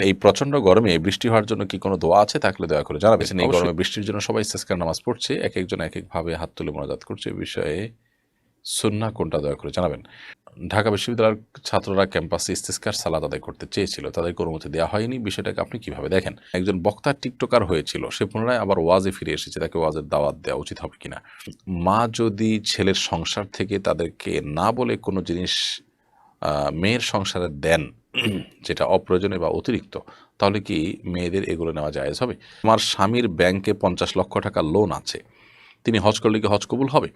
এই প্রচণ্ড গরমে বৃষ্টি হওয়ার জন্য কি কোনো দোয়া আছে? থাকলে দয়া করে জানাবেন। এই গরমে বৃষ্টির জন্য সবাই ইস্তেস্কার নামাজ পড়ছে। এক একজন এক একভাবে হাত তুলে মোনাজাত করছে। এই বিষয়ে সুন্না কোনটা দয়া করে জানাবেন। ঢাকা বিশ্ববিদ্যালয়ের ছাত্ররা ক্যাম্পাসে ইস্তেস্কার সালাদ আদায় করতে চেয়েছিল। তাদেরকে অনুমতি দেওয়া হয়নি। বিষয়টাকে আপনি কীভাবে দেখেন? একজন বক্তা টিকটকার হয়েছিল। সে পুনরায় আবার ওয়াজে ফিরে এসেছে। তাকে ওয়াজের দাওয়াত দেওয়া উচিত হবে কিনা? মা যদি ছেলের সংসার থেকে তাদেরকে না বলে কোনো জিনিস মেয়ের সংসারে দেন, যেটা অপ্রয়োজনীয় বা অতিরিক্ত, তাহলে কি মেয়েদের এগুলো নেওয়া জায়েজ হবে? আমার স্বামীর ব্যাংকে পঞ্চাশ লক্ষ টাকা লোন আছে, তিনি হজ করলে কি হজ কবুল হবে?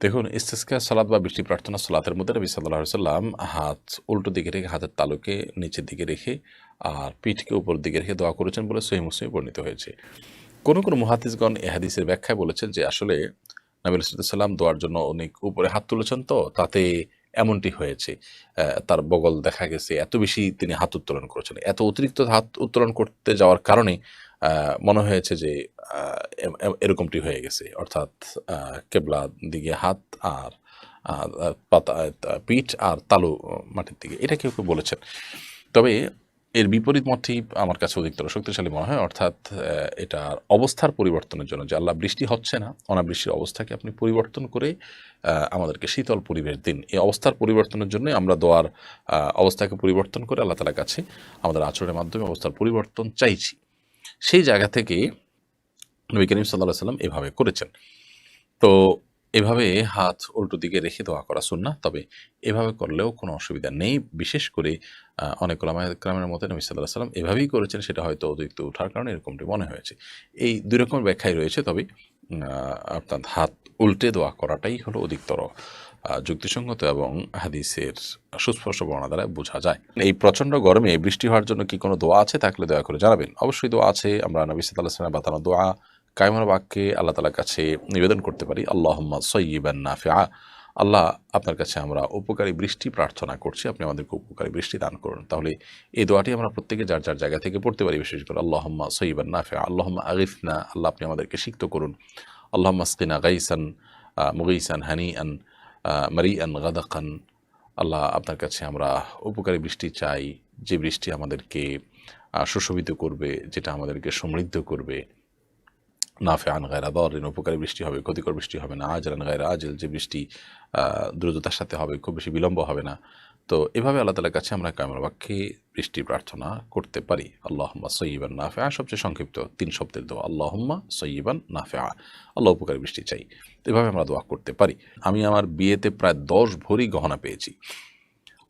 দেখুন ইস্তেস্কা সালাদ বা বৃষ্টি প্রার্থনা সালাতের মধ্যে নবী সাল্লাহ সাল্লাম হাত উল্টো দিকে রেখে, হাতের তালুকে নিচের দিকে রেখে আর পিঠকে উপর দিকে রেখে দোয়া করেছেন বলে সহি মুসলিমে বর্ণিত হয়েছে। কোনো কোনো মুহাদিসগণ এ হাদিসের ব্যাখ্যায় বলেছেন যে আসলে নবী সাল্লাম দোয়ার জন্য অনেক উপরে হাত তুলেছেন তো, তাতে এমনটি হয়েছে। তার বগল দেখা গেছে, এত বেশি তিনি হাত উত্তোলন করেছেন। এত অতিরিক্ত হাত উত্তোলন করতে যাওয়ার কারণে মনে হয়েছে যে এরকমটি হয়ে গেছে। অর্থাৎ কেবলা দিকে হাত আর পাতা পিঠ আর তালু মাটির দিকে। এটা কেউ কেউ বলেছেন। তবে এর বিপরীত মতটি আমার কাছে অধিকতর শক্তিশালী মনে হয়, অর্থাৎ এটার অবস্থার পরিবর্তনের জন্য। যে আল্লাহ বৃষ্টি হচ্ছে না, অনাবৃষ্টির অবস্থাকে আপনি পরিবর্তন করে আমাদেরকে শীতল পরিবেশ দিন। এই অবস্থার পরিবর্তনের জন্য আমরা দোয়ার অবস্থাকে পরিবর্তন করে আল্লাহ তালার কাছে আমাদের আচরণের মাধ্যমে অবস্থার পরিবর্তন চাইছি। সেই জায়গা থেকে নবী করিম সাল্লাহ সাল্লাম এভাবে করেছেন। তো এভাবে হাত উল্টো দিকে রেখে দোয়া করা সুন্না তবে এভাবে করলেও কোনো অসুবিধা নেই। বিশেষ করে অনেক গ্রামের মধ্যে নবী সাল্লাহ সাল্লাম এভাবেই করেছেন, সেটা হয়তো অতিরিক্ত ওঠার কারণে এরকমটি মনে হয়েছে। এই দুই রকমের ব্যাখ্যাই রয়েছে, তবে অর্থাৎ হাত উল্টে দোয়া করাটাই হলো অধিকতর যুক্তিসঙ্গত এবং হাদিসের সুস্পষ্ট বর্ণনা দ্বারা বোঝা যায়। এই প্রচণ্ড গরমে বৃষ্টি হওয়ার জন্য কি কোনো দোয়া আছে, থাকলে দয়া করে জানাবেন। অবশ্যই দোয়া আছে। আমরা নবী সাল্লাহ সাল্লাম বাতানো দোয়া কায়মার বাক্যে আল্লাহ তালার কাছে নিবেদন করতে পারি। আল্লাহ সৈয়িবান নাফিয়া আল্লাহ আপনার কাছে আমরা উপকারী বৃষ্টি প্রার্থনা করছি। আপনি আমাদেরকে উপকারী বৃষ্টি দান করুন। তাহলে এই দোয়াটি আমরা প্রত্যেকে যার যার জায়গা থেকে পড়তে পারি, বিশেষ করে আল্লাহম্মা সৈবান নাফিয়া আল্লাহম্মা আগিফনা, আল্লাহ আপনি আমাদেরকে সিক্ত করুন। আল্লাহম্মা স্কিনা গাইসান মুগিসান হানি আন মারি আন গাদাকান। আল্লাহ আপনার কাছে আমরা উপকারী বৃষ্টি চাই। যে বৃষ্টি আমাদেরকে সুশোভিত করবে, যেটা আমাদেরকে সমৃদ্ধ করবে। নাফে আন গায়রা দরিন উপকারী বৃষ্টি হবে, ক্ষতিকর বৃষ্টি হবে না আজ আজরান গায়রা, আজল যে বৃষ্টি দ্রুততার সাথে হবে, খুব বেশি বিলম্ব হবে না। তো এভাবে আল্লাহ তালার কাছে আমরা কামের বাক্যে বৃষ্টি প্রার্থনা করতে পারি। আল্লাহম্মা সৈবান নাফে সবচেয়ে সংক্ষিপ্ত তিন শব্দের দোয়া। আল্লাহম্মা সৈবান নাফে আল্লাহ উপকারী বৃষ্টি চাই। এভাবে আমরা দোয়া করতে পারি। আমি আমার বিয়েতে প্রায় দশ ভরি গহনা পেয়েছি।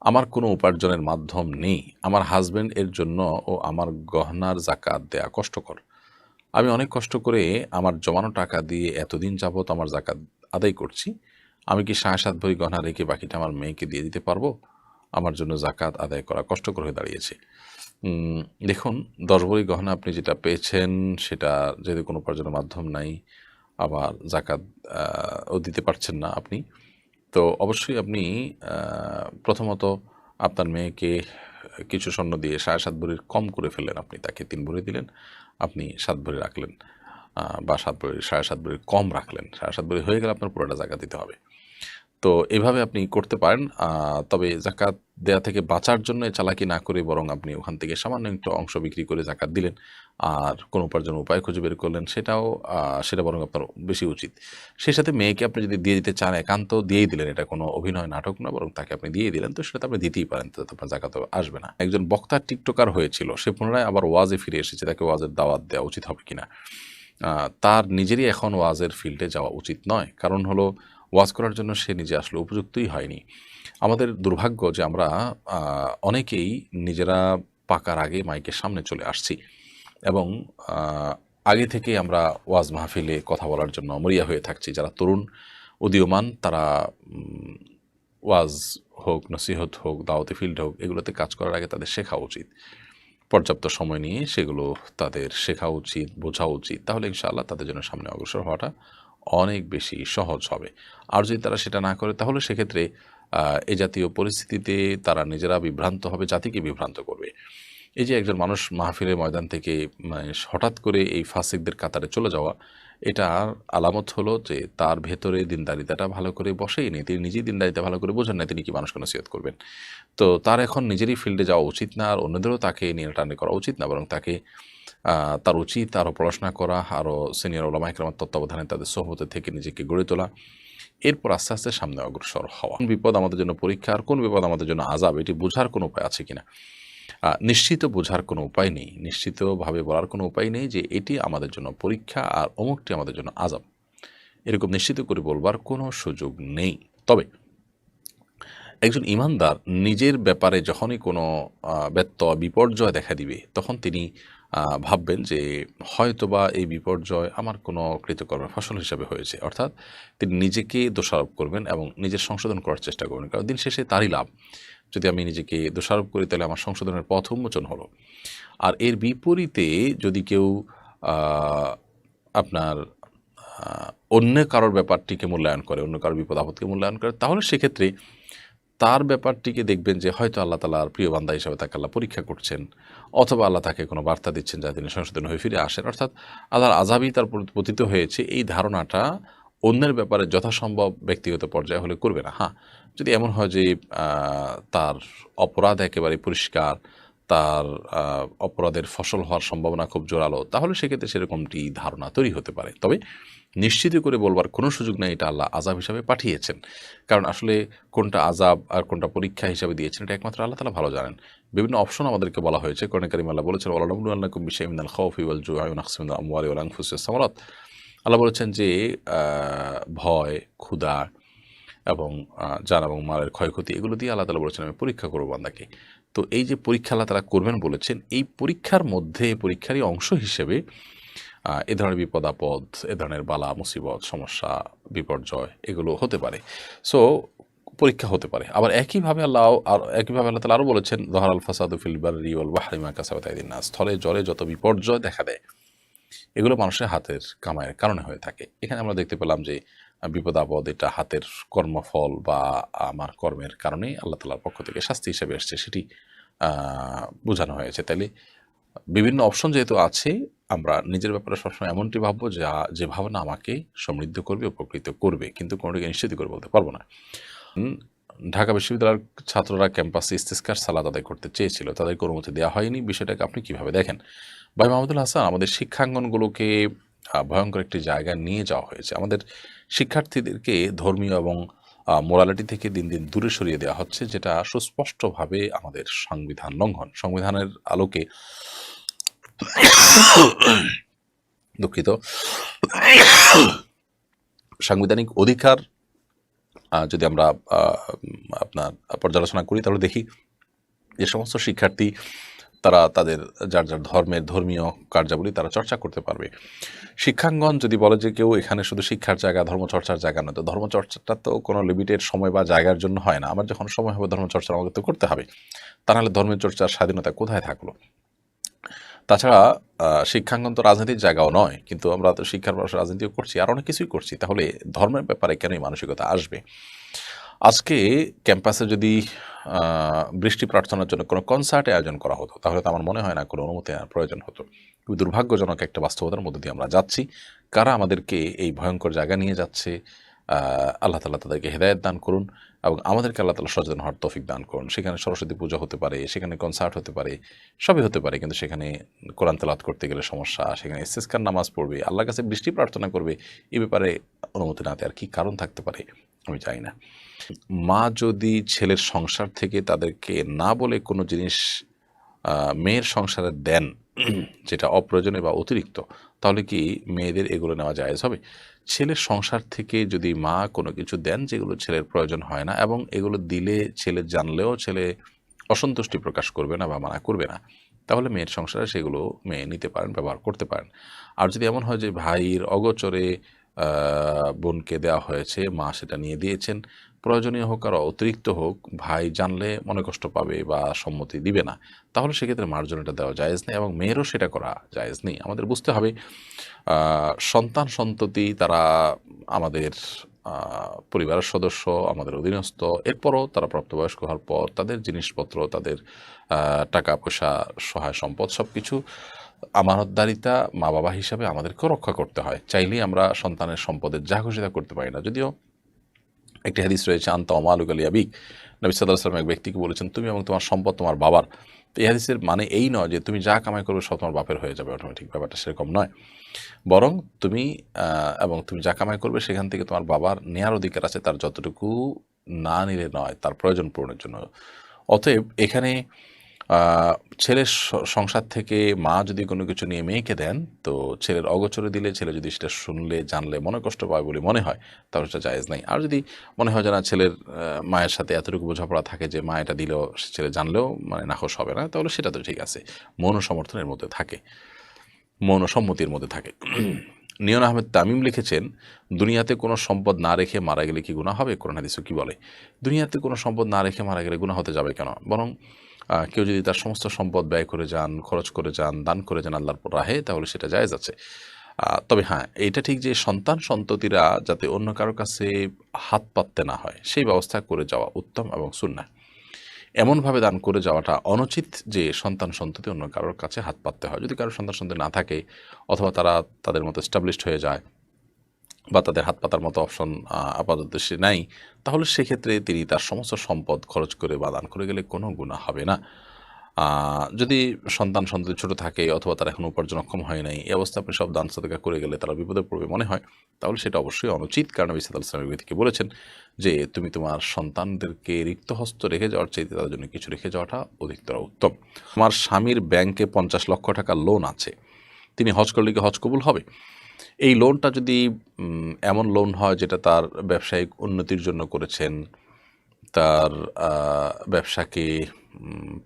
আমার কোনো উপার্জনের মাধ্যম নেই। আমার হাজব্যান্ড এর জন্য ও আমার গহনার জাকাত দেয়া কষ্টকর। আমি অনেক কষ্ট করে আমার জমানো টাকা দিয়ে এতদিন যাবত আমার জাকাত আদায় করছি। আমি কি সাড়ে সাত ভরি গহনা রেখে বাকিটা আমার মেয়েকে দিয়ে দিতে পারব? আমার জন্য জাকাত আদায় করা কষ্টকর হয়ে দাঁড়িয়েছে। দেখুন, দশ ভরি গহনা আপনি যেটা পেয়েছেন, সেটা যেহেতু কোনো উপার্জনের মাধ্যম নাই, আবার জাকাত ও দিতে পারছেন না আপনি। তো অবশ্যই আপনি প্রথমত আপনার মেয়েকে কিছু স্বর্ণ দিয়ে সাড়ে সাত ভরির কম করে ফেললেন। আপনি তাকে তিন ভরি দিলেন। আপনি সাত ভরি রাখলেন বা সাত ভরি, সাড়ে সাত ভরি কম রাখলেন। সাড়ে সাত ভরি হয়ে গেলে আপনার পুরোটা জায়গা দিতে হবে। তো এভাবে আপনি করতে পারেন। তবে জাকাত দেয়া থেকে বাঁচার জন্য চালাকি না করে বরং আপনি ওখান থেকে সামান্য একটু অংশ বিক্রি করে জাকাত দিলেন। আর কোনো উপার্জন উপায় খুঁজে বের করলেন সেটাও সেটা বরং আপনার বেশি উচিত। সেই সাথে মেয়েকে আপনি যদি দিয়ে দিতে চান একান্ত দিয়েই দিলেন। এটা কোনো অভিনয় নাটক না বরং তাকে আপনি দিয়ে দিলেন। তো সেটা তো আপনি দিতেই পারেন। তো আপনার জাকাত আসবে না। একজন বক্তা টিকটকার হয়েছিল। সে পুনরায় আবার ওয়াজে ফিরে এসেছে। তাকে ওয়াজের দাওয়াত দেওয়া উচিত হবে কিনা? তার নিজেরই এখন ওয়াজের ফিল্ডে যাওয়া উচিত নয়। কারণ হলো ওয়াজ করার জন্য সে নিজে আসলে উপযুক্তই হয়নি। আমাদের দুর্ভাগ্য যে আমরা অনেকেই নিজেরা পাকার আগে মাইকের সামনে চলে আসছি এবং আগে থেকে আমরা ওয়াজ মাহফিলে কথা বলার জন্য মরিয়া হয়ে থাকছি। যারা তরুণ, উদীয়মান, তারা ওয়াজ হোক, নসিহত হোক, দাওয়াতি ফিল্ড হোক, এগুলোতে কাজ করার আগে তাদের শেখা উচিত। পর্যাপ্ত সময় নিয়ে সেগুলো তাদের শেখা উচিত, বোঝা উচিত। তাহলে ইনশাআল্লাহ তাদের জন্য সামনে অগ্রসর হওয়াটা অনেক বেশি সহজ হবে। আর যদি তারা সেটা না করে, তাহলে সেক্ষেত্রে এ জাতীয় পরিস্থিতিতে তারা নিজেরা বিভ্রান্ত হবে, জাতিকে বিভ্রান্ত করবে। এই যে একজন মানুষ মাহফিলের ময়দান থেকে মানে হঠাৎ করে এই ফাসিকদের কাতারে চলে যাওয়া এটার আলামত হলো যে তার ভেতরে দিনদারিতাটা ভালো করে বসেই নেই তিনি নিজেই দিনদারিতা ভালো করে বোঝেন না তিনি কি মানুষকে নসিহত করবেন। তো তার এখন নিজেরই ফিল্ডে যাওয়া উচিত না, আর অন্যদেরও তাকে নিয়ে টানে করা উচিত না, বরং তাকে তার উচিত আরও পড়াশোনা করা আরও সিনিয়র ওলামা একরামার তত্ত্বাবধানে তাদের সহমতে থেকে নিজেকে গড়ে তোলা। এরপর আস্তে আস্তে সামনে অগ্রসর হওয়া। কোন বিপদ আমাদের জন্য পরীক্ষা আর কোন বিপদ আমাদের জন্য আজাব এটি বোঝার কোনো উপায় আছে কিনা? নিশ্চিত বোঝার কোনো উপায় নেই। নিশ্চিতভাবে বলার কোনো উপায় নেই যে এটি আমাদের জন্য পরীক্ষা আর অমুকটি আমাদের জন্য আজাব এরকম নিশ্চিত করে বলবার কোনো সুযোগ নেই। তবে একজন ইমানদার নিজের ব্যাপারে যখনই কোনো ব্যত্য বিপর্যয় দেখা দিবে, তখন তিনি ভাববেন যে হয়তোবা এই বিপর্যয় আমার কোনো কৃতকর্মের ফসল হিসাবে হয়েছে। অর্থাৎ তিনি নিজেকে দোষারোপ করবেন এবং নিজের সংশোধন করার চেষ্টা করবেন। কারণ দিন শেষে তারই লাভ। যদি আমি নিজেকে দোষারোপ করি, তাহলে আমার সংশোধনের পথ উন্মোচন হলো। আর এর বিপরীতে যদি কেউ আপনার অন্য কারোর ব্যাপারটিকে মূল্যায়ন করে, অন্য কারোর বিপদ আপদকে মূল্যায়ন করে, তাহলে সেক্ষেত্রে তার ব্যাপারটিকে দেখবেন যে হয়তো আল্লাহ তালার প্রিয় বান্দা হিসাবে তাকে আল্লাহ পরীক্ষা করছেন, অথবা আল্লাহ তাকে কোনো বার্তা দিচ্ছেন যা তিনি সংশোধন হয়ে ফিরে আসেন। অর্থাৎ আল্লাহর আজাবই তার পতিত হয়েছে। এই ধারণাটা অন্যের ব্যাপারে যথাসম্ভব ব্যক্তিগত পর্যায়ে হলে করবে না। হ্যাঁ যদি এমন হয় যে তার অপরাধ একেবারে পরিষ্কার তার অপরাধের ফসল হওয়ার সম্ভাবনা খুব জোরালো, তাহলে সেক্ষেত্রে সেরকমটি ধারণা তৈরি হতে পারে। তবে নিশ্চিত করে বলবার কোনো সুযোগ নেই, এটা আল্লাহ আজাব হিসাবে পাঠিয়েছেন। কারণ আসলে কোনটা আজাব আর কোনটা পরীক্ষা হিসাবে দিয়েছেন, এটা একমাত্র আল্লাহ তালা ভালো জানেন। বিভিন্ন অপশন আমাদেরকে বলা হয়েছে। কর্ণে কারিম আল্লাহ বলেছেন আল্লাহ আল্লাহকুম বিশাইমিনাল খৌফি ওয়াল জুআই ওয়া নাকসিমিন আমওয়ালি সামারাত। আল্লাহ বলেছেন যে ভয়, ক্ষুধা এবং জান এবং মালের ক্ষয়ক্ষতি, এগুলো দিয়ে আল্লাহ তালা বলেছেন, আমি পরীক্ষা করব বান্দাকে। তো এই যে পরীক্ষা তালা করবেন বলেছেন, এই পরীক্ষার মধ্যে পরীক্ষারই অংশ হিসেবে এ ধরনের বিপদ আপদ এ ধরনের বালা, মুসিবত, সমস্যা, বিপর্যয় এগুলো হতে পারে। সো, পরীক্ষা হতে পারে। আবার একইভাবে আল্লাহ আর, একইভাবে আল্লাহ তালা আরও বলেছেন দহর আল ফাসাদু ফিল বারি ওয়াল বাহরিমা কাসাবাতাইদিন না স্থলে জলে যত বিপর্যয় দেখা দেয়, এগুলো মানুষের হাতের কামাইয়ের কারণে হয়ে থাকে। এখানে আমরা দেখতে পেলাম যে বিপদ আপদ এটা হাতের কর্মফল বা আমার কর্মের কারণেই আল্লাহ তালার পক্ষ থেকে শাস্তি হিসেবে এসছে, সেটি বোঝানো হয়েছে। তাইলে বিভিন্ন অপশন যেহেতু আছে, আমরা নিজের ব্যাপারে সবসময় এমনটি ভাববো যা, যে ভাবনা আমাকে সমৃদ্ধ করবে, উপকৃত করবে, কিন্তু কোনোটিকে নিশ্চিত করে বলতে পারব না। ঢাকা বিশ্ববিদ্যালয়ের ছাত্ররা ক্যাম্পাসে ইস্তিস্কার সালাদ আদায় করতে চেয়েছিল, তাদেরকে অনুমতি দেওয়া হয়নি। বিষয়টাকে আপনি কীভাবে দেখেন? ভাই মাহমুদুল হাসান, আমাদের শিক্ষাঙ্গনগুলোকে ভয়ঙ্কর একটি জায়গা নিয়ে যাওয়া হয়েছে। আমাদের শিক্ষার্থীদেরকে ধর্মীয় এবং মোরালিটি থেকে দিন দিন দূরে সরিয়ে দেওয়া হচ্ছে, যেটা সুস্পষ্টভাবে আমাদের সংবিধান লঙ্ঘন। সংবিধানের আলোকে দুঃখিত। সাংবিধানিক অধিকার যদি আমরা আপনার পর্যালোচনা করি, তাহলে দেখি যে সমস্ত শিক্ষার্থী তারা তাদের, যার যার ধর্মের ধর্মীয় কার্যাবলী তারা চর্চা করতে পারবে। শিক্ষাঙ্গন যদি বলে যে কেউ এখানে শুধু শিক্ষার জায়গা, ধর্মচর্চার জায়গা নয়, তো ধর্মচর্চাটা তো কোনো লিমিটেড সময় বা জায়গার জন্য হয় না। আমার যখন সময় হবে ধর্মচর্চা আমাকে তো করতে হবে। তা নাহলে ধর্মের চর্চার স্বাধীনতা কোথায় থাকল? তাছাড়া শিক্ষাঙ্গন তো রাজনীতির জায়গাও নয়, কিন্তু আমরা তো শিক্ষার পাশে রাজনীতিও করছি, আর অনেক কিছুই করছি। তাহলে ধর্মের ব্যাপারে কেন মানসিকতা আসবে? আজকে ক্যাম্পাসে যদি বৃষ্টি প্রার্থনার জন্য কোনো কনসার্টে আয়োজন করা হতো। তাহলে তো আমার মনে হয় না কোনো অনুমতি প্রয়োজন হতো। খুবই দুর্ভাগ্যজনক একটা বাস্তবতার মধ্যে দিয়ে আমরা যাচ্ছি। কারা আমাদেরকে এই ভয়ঙ্কর জায়গা নিয়ে যাচ্ছে? আল্লাহ তালা তাদেরকে হেদায়ত দান করুন এবং আমাদেরকে আল্লাহ তালা সচেতন হওয়ার তৌফিক দান করুন। সেখানে সরস্বতী পুজো হতে পারে, সেখানে কনসার্ট হতে পারে, সবই হতে পারে। কিন্তু সেখানে কোরআন তেলাত করতে গেলে সমস্যা, সেখানে ইস্তেস্কার নামাজ পড়বে, আল্লাহর কাছে বৃষ্টি প্রার্থনা করবে, এ ব্যাপারে অনুমতি না দেওয়ার কী কারণ থাকতে পারে? আমি জানি না। মা যদি ছেলের সংসার থেকে তাদেরকে না বলে কোনো জিনিস মেয়ের সংসারে দেন, যেটা অপ্রয়োজনীয় বা অতিরিক্ত, তাহলে কি মেয়েদের এগুলো নেওয়া জায়েজ হবে? ছেলের সংসার থেকে যদি মা কোনো কিছু দেন যেগুলো ছেলের প্রয়োজন হয় না এবং এগুলো দিলে ছেলে জানলেও ছেলে অসন্তুষ্টি প্রকাশ করবে না বা মানা করবে না, তাহলে মেয়ের সংসারে সেগুলো মেয়ে নিতে পারেন, ব্যবহার করতে পারেন। আর যদি এমন হয় যে ভাইয়ের অগোচরে বোনকে দেওয়া হয়েছে, মা সেটা নিয়ে দিয়েছেন। প্রয়োজনীয় হোক আর অতিরিক্ত হোক, ভাই জানলে মনে কষ্ট পাবে বা সম্মতি দিবে না। তাহলে সেক্ষেত্রে মার্জনাটা দেওয়া জায়েজ নেই এবং মেয়েরও সেটা করা জায়েজ নেই। আমাদের বুঝতে হবে সন্তান সন্ততি তারা আমাদের পরিবারের সদস্য, আমাদের অধীনস্থ, এরপরও তারা প্রাপ্তবয়স্ক হওয়ার পর তাদের জিনিসপত্র, তাদের টাকা পয়সা সহায় সম্পদ সব কিছু আমানতদারিতা মা বাবা হিসাবে আমাদেরকেও রক্ষা করতে হয়। চাইলেই আমরা সন্তানের সম্পদের যা খুশি তা করতে পারি না। যদিও একটি হাদিস রয়েছে, আন্তা অমালুক আলী আবিক। নবী সাল্লাহ সাল্লাম এক ব্যক্তিকে বলেছেন, তুমি এবং তোমার সম্পদ তোমার বাবার। তো এই হাদিসের মানে এই নয় যে তুমি যা কামাই করবে সব তোমার বাপের হয়ে যাবে অটোমেটিক ব্যাপারটা সেরকম নয়। বরং তুমি এবং তুমি যা কামাই করবে সেখান থেকে তোমার বাবার নেয়ার অধিকার আছে, তার যতটুকু না নিলে নয়, তার প্রয়োজন পূরণের জন্য। অতএব এখানে ছেলের সংসার থেকে মা যদি কোনো কিছু নিয়ে মেয়েকে দেন, তো ছেলের অগোচরে দিলে, ছেলে যদি সেটা শুনলে, জানলে, মনে কষ্ট পায় বলে মনে হয়, তাহলে সেটা জায়েজ নাই। আর যদি মনে হয় যে না, ছেলের মায়ের সাথে এতটুকু বোঝাপড়া থাকে যে মা এটা দিলেও ছেলে জানলেও মানে নাখোশ হবে না, তাহলে সেটা তো ঠিক আছে। মৌন সমর্থনের মধ্যে থাকে মৌন সম্মতির মধ্যে থাকে। নিয়ন আহমেদ তামিম লিখেছেন, দুনিয়াতে কোনো সম্পদ না রেখে মারা গেলে কি গুণা হবে? কোরআন হাদিসে কি বলে, দুনিয়াতে কোনো সম্পদ না রেখে মারা গেলে গুণা হতে যাবে কেন? বরং কেউ যদি তার সমস্ত সম্পদ ব্যয় করে যান, খরচ করে যান, দান করে যান আল্লাহর রাহে, তাহলে সেটা জায়েজ আছে। তবে হ্যাঁ এটা ঠিক যে সন্তান সন্ততিরা যাতে অন্য কারও কাছে হাত পাততে না হয়, সেই ব্যবস্থা করে যাওয়া উত্তম এবং সুন্না এমনভাবে দান করে যাওয়াটা অনুচিত যে সন্তান সন্ততি অন্য কারোর কাছে হাত পাততে হয়। যদি কারোর সন্তান সন্ততি না থাকে, অথবা তারা তাদের মতো স্টাবলিশড হয়ে যায় বা তাদের হাত পাতার মতো অপশন আপাতত সে নাই, তাহলে সেক্ষেত্রে তিনি তার সমস্ত সম্পদ খরচ করে বা দান করে গেলে কোনো গুণা হবে না। যদি সন্তান সন্ততি ছোট থাকে অথবা তারা এখন উপার্জনক্ষম হয় নাই, এই অবস্থা আপনি সব দান সাদকা করে গেলে তারা বিপদে পড়বে মনে হয়, তাহলে সেটা অবশ্যই অনুচিত। কারণ নবী সাদ ইসলামের বলেছেন? যে তুমি তোমার সন্তানদেরকে রিক্ত হস্ত রেখে যাওয়ার চাইতে তাদের জন্য কিছু রেখে যাওয়াটা অধিকতর উত্তম। আমার স্বামীর ব্যাংকে পঞ্চাশ লক্ষ টাকা লোন আছে, তিনি হজ করলে কি হজ কবুল হবে? এই লোনটা যদি এমন লোন হয় যেটা তার ব্যবসায়িক উন্নতির জন্য করেছেন, তার ব্যবসাকে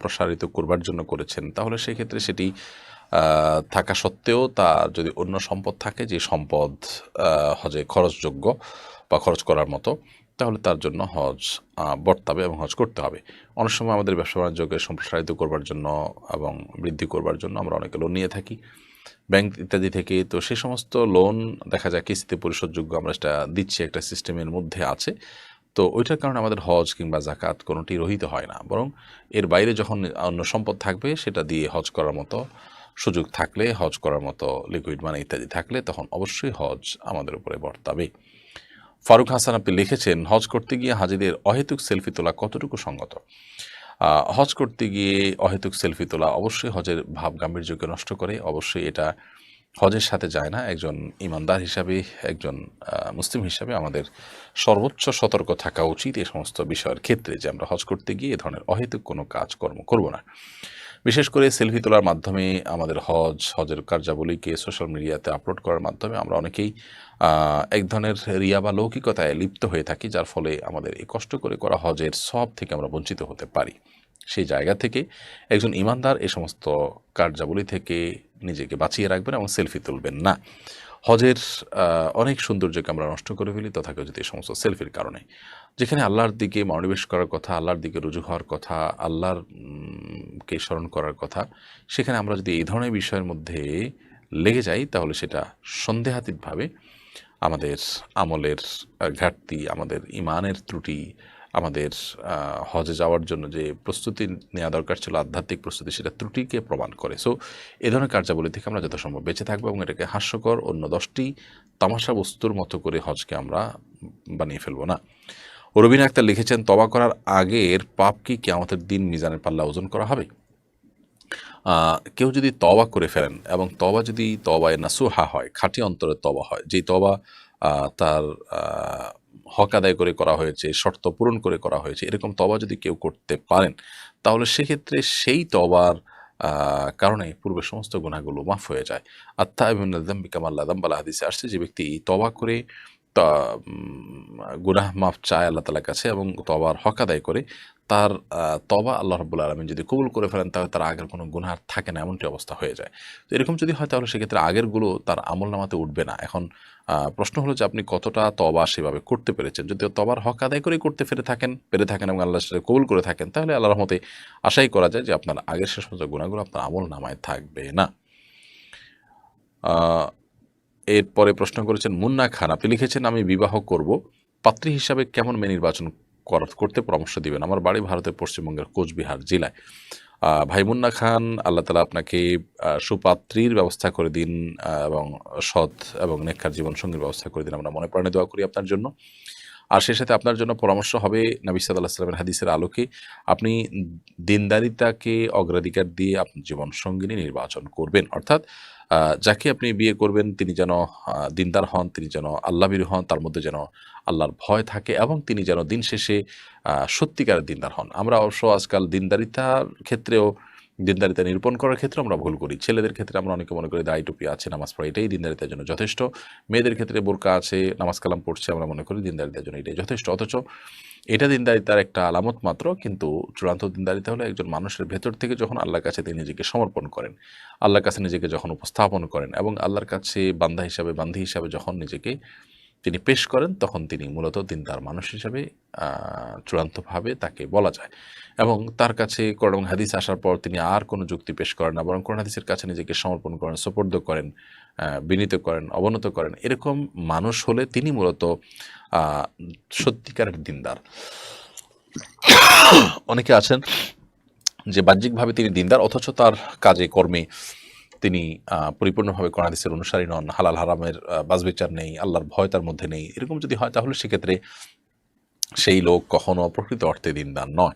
প্রসারিত করবার জন্য করেছেন, তাহলে সেক্ষেত্রে সেটি থাকা সত্ত্বেও তার যদি অন্য সম্পদ থাকে, যে সম্পদ হজে খরচযোগ্য বা খরচ করার মতো, তাহলে তার জন্য হজ বর্তাবে এবং হজ করতে হবে। অনেক সময় আমাদের ব্যবসা বাণিজ্যকে সম্প্রসারিত করবার জন্য এবং বৃদ্ধি করবার জন্য আমরা অনেকে লোন নিয়ে থাকি। ব্যাংক ইত্যাদি থেকে। তো সে সমস্ত লোন দেখা যায় কিস্তিতে পরিশোধযোগ্য আমরা সেটা দিচ্ছি একটা সিস্টেমের মধ্যে আছে। তো ওইটার কারণে আমাদের হজ কিংবা জাকাত কোনোটি রহিত হয় না। বরং এর বাইরে যখন অন্য সম্পদ থাকবে সেটা দিয়ে হজ করার মতো সুযোগ থাকলে, হজ করার মতো লিকুইড মানে ইত্যাদি থাকলে তখন অবশ্যই হজ আমাদের উপরে বর্তাবে। ফারুক হাসান আপনি লিখেছেন, হজ করতে গিয়ে হাজিদের অহেতুক সেলফি তোলা কতটুকু সঙ্গত? হজ করতে গিয়ে অহেতুক সেলফি তোলা অবশ্যই হজের ভাব গাম্ভীর্যকে নষ্ট করে। অবশ্যই এটা হজের সাথে যায় না। একজন ইমানদার হিসাবে, একজন মুসলিম হিসাবে আমাদের সর্বোচ্চ সতর্ক থাকা উচিত এ সমস্ত বিষয়ের ক্ষেত্রে যে আমরা হজ করতে গিয়ে এ ধরনের অহেতুক কোনো কাজকর্ম করব না। বিশেষ করে সেলফি তোলার মাধ্যমে আমাদের হজ, হজের কার্যাবলীকে সোশ্যাল মিডিয়াতে আপলোড করার মাধ্যমে আমরা অনেকেই এক ধরনের রিয়া বা লৌকিকতায় লিপ্ত হয়ে থাকি, যার ফলে আমাদের এই কষ্ট করে করা হজের সব থেকে আমরা বঞ্চিত হতে পারি। সেই জায়গা থেকে একজন ইমানদার এ সমস্ত কার্যাবলী থেকে নিজেকে বাঁচিয়ে রাখবেন এবং সেলফি তুলবেন না। হজের অনেক সৌন্দর্যকে আমরা নষ্ট করে ফেলি তথাকথিত এই সমস্ত সেলফির কারণে। যেখানে আল্লাহর দিকে মনোনিবেশ করার কথা, আল্লাহর দিকে রুজু হওয়ার কথা, আল্লাহর কে স্মরণ করার কথা, সেখানে আমরা যদি এই ধরনের বিষয়ের মধ্যে লেগে যাই, তাহলে সেটা সন্দেহাতীতভাবে আমাদের আমলের ঘাটতি, আমাদের ইমানের ত্রুটি আমাদের হজে যাওয়ার জন্য যে প্রস্তুতি নেওয়া দরকার ছিল, আধ্যাত্মিক প্রস্তুতি, সেটা ত্রুটিকে প্রমাণ করে। সো এ ধরনের কার্যাবলী থেকে আমরা যথাসম্ভব বেঁচে থাকব এবং এটাকে হাস্যকর অন্য দশটি তামাশা বস্তুর মতো করে হজকে আমরা বানিয়ে ফেলব না। রবিন আক্তার লিখেছেন তবা করার আগের পাপ কি আমাদের দিন মিজানের পাল্লা ওজন করা হবে? কেউ যদি তবা করে ফেলেন এবং তবা যদি তবায় নাসুহা হয়, খাঁটি অন্তরে তবা হয়, যেই তবা তার হক আদায় করে করা হয়েছে, শর্ত পূরণ করে করা হয়েছে, এরকম তবা যদি কেউ করতে পারেন, তাহলে সেক্ষেত্রে সেই তবার কারণে পূর্বের সমস্ত গুণাগুলো মাফ হয়ে যায়। আত্মা এবং বিকামাল্লা দাম্বালা হাদিসে আসছে, যে ব্যক্তি তবা করে গুনাহ মাফ চায় আল্লাহ তালার কাছে এবং তবার হক আদায় করে, তার তবা আল্লাহ রব্বুল আলমিন যদি কবুল করে ফেলেন তাহলে তার আগের কোনো গুনহার থাকে না, এমনটি অবস্থা হয়ে যায়। তো এরকম যদি হয় তাহলে সেক্ষেত্রে আগেরগুলো তার আমল নামাতে উঠবে না। এখন প্রশ্ন হলো যে আপনি কতটা তবা সেভাবে করতে পেরেছেন? যদি তবার হক আদায় করে করতে ফেরে থাকেন, পেরে থাকেন এবং আল্লাহর সাথে কবুল করে থাকেন, তাহলে আল্লাহ রহমতে আশাই করা যায় যে আপনার আগের শেষ সমস্ত গুণাগুলো আপনার আমল নামায় থাকবে না। এরপরে প্রশ্ন করেছেন, মুন্না খান, আপনি লিখেছেন, আমি বিবাহ করব। পাত্রী হিসাবে কেমন মেয়ে নির্বাচন করতে পরামর্শ দিবেন? আমার বাড়ি ভারতের পশ্চিমবঙ্গের কোচবিহার জেলায়। ভাই মুন্না খান, আল্লাহ তালা আপনাকে সুপাত্রীর ব্যবস্থা করে দিন এবং সৎ এবং নেক্ষার জীবনসঙ্গীর ব্যবস্থা করে দিন। আমরা মনে প্রাণে দোয়া করি আপনার জন্য। আর সেই সাথে আপনার জন্য পরামর্শ হবে নবী সাল্লাহ সাল্লামের হাদিসের আলোকে, আপনি দিনদারিতাকে অগ্রাধিকার দিয়ে আপনার জীবন সঙ্গিনী নির্বাচন করবেন। অর্থাৎ যাকে আপনি বিয়ে করবেন, তিনি যেন দিনদার হন, তিনি যেন আল্লাহবীর হন, তার মধ্যে যেন আল্লাহর ভয় থাকে এবং তিনি যেন দিন শেষে সত্যিকারের দিনদার হন। আমরা অবশ্য আজকাল দিনদারিতার ক্ষেত্রেও দিনদারিতা নিরূপণ করার ক্ষেত্রে আমরা ভুল করি। ছেলেদের ক্ষেত্রে আমরা অনেকে মনে করি দায় টুপি আছে, নামাজ পড়া, এটাই দিনদারিতার জন্য যথেষ্ট। মেয়েদের ক্ষেত্রে বোরকা আছে, নামাজ কালাম পড়ছে, আমরা মনে করি দিনদারিতার জন্য এটাই যথেষ্ট। অথচ এটা দিনদারিতার একটা আলামত মাত্র, কিন্তু চূড়ান্ত দিনদারিতা হলো একজন মানুষের ভেতর থেকে যখন আল্লাহর কাছে তিনি নিজেকে সমর্পণ করেন, আল্লাহর কাছে নিজেকে যখন উপস্থাপন করেন এবং আল্লাহর কাছে বান্ধা হিসাবে বান্ধী হিসাবে যখন নিজেকে তিনি পেশ করেন, তখন তিনি মূলত দিনদার মানুষ হিসাবে চূড়ান্তভাবে তাকে বলা যায়। এবং তার কাছে এবং হাদিস আসার পর তিনি আর কোনো যুক্তি পেশ করেন না, বরং কোরআন হাদিসের কাছে নিজেকে সমর্পণ করেন, সোপর্দ করেন বিনীত করেন, অবনত করেন। এরকম মানুষ হলে তিনি মূলত সত্যিকারের দিনদার। অনেকে আছেন যে বাহ্যিকভাবে তিনি দিনদার, অথচ তার কাজে কর্মে তিনি পরিপূর্ণভাবে কোরআনিসের অনুসারী নন হালাল হারামের বাজবিচার নেই আল্লাহর ভয় তার মধ্যে নেই এরকম যদি হয় তাহলে সেক্ষেত্রে সেই লোক কখনো প্রকৃত অর্থে দিনদার নয়।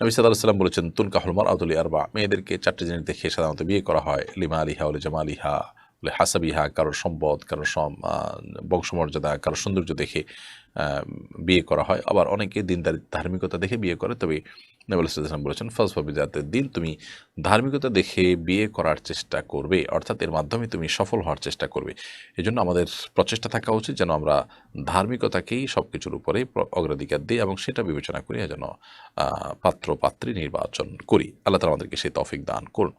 নবী সাল্লাহ সাল্লাম বলেছেন তুল কাহলমার আদুলি আরবা মেয়েদেরকে চারটে জিনিস দেখে সাধারণত বিয়ে করা হয় লিমা আলিহা ওলে জামা আলিহা ওলে হাসাবিহা কারোর সম্পদ আহ, বংশমর্যাদা কারোর সৌন্দর্য দেখে বিয়ে করা হয়। আবার অনেকে দিনদার ধার্মিকতা দেখে বিয়ে করে তবে নবুল বলেছেন ফসফবি জাতের দিন তুমি ধার্মিকতা দেখে বিয়ে করার চেষ্টা করবে, অর্থাৎ এর মাধ্যমে তুমি সফল হওয়ার চেষ্টা করবে। এজন্য আমাদের প্রচেষ্টা থাকা উচিত যেন আমরা ধার্মিকতাকেই সব কিছুর উপরে প্র- অগ্রাধিকার দিই এবং সেটা বিবেচনা করি যেন পাত্র পাত্রী নির্বাচন করি। আল্লাহ তালা আমাদেরকে সেই তফিক দান করুন।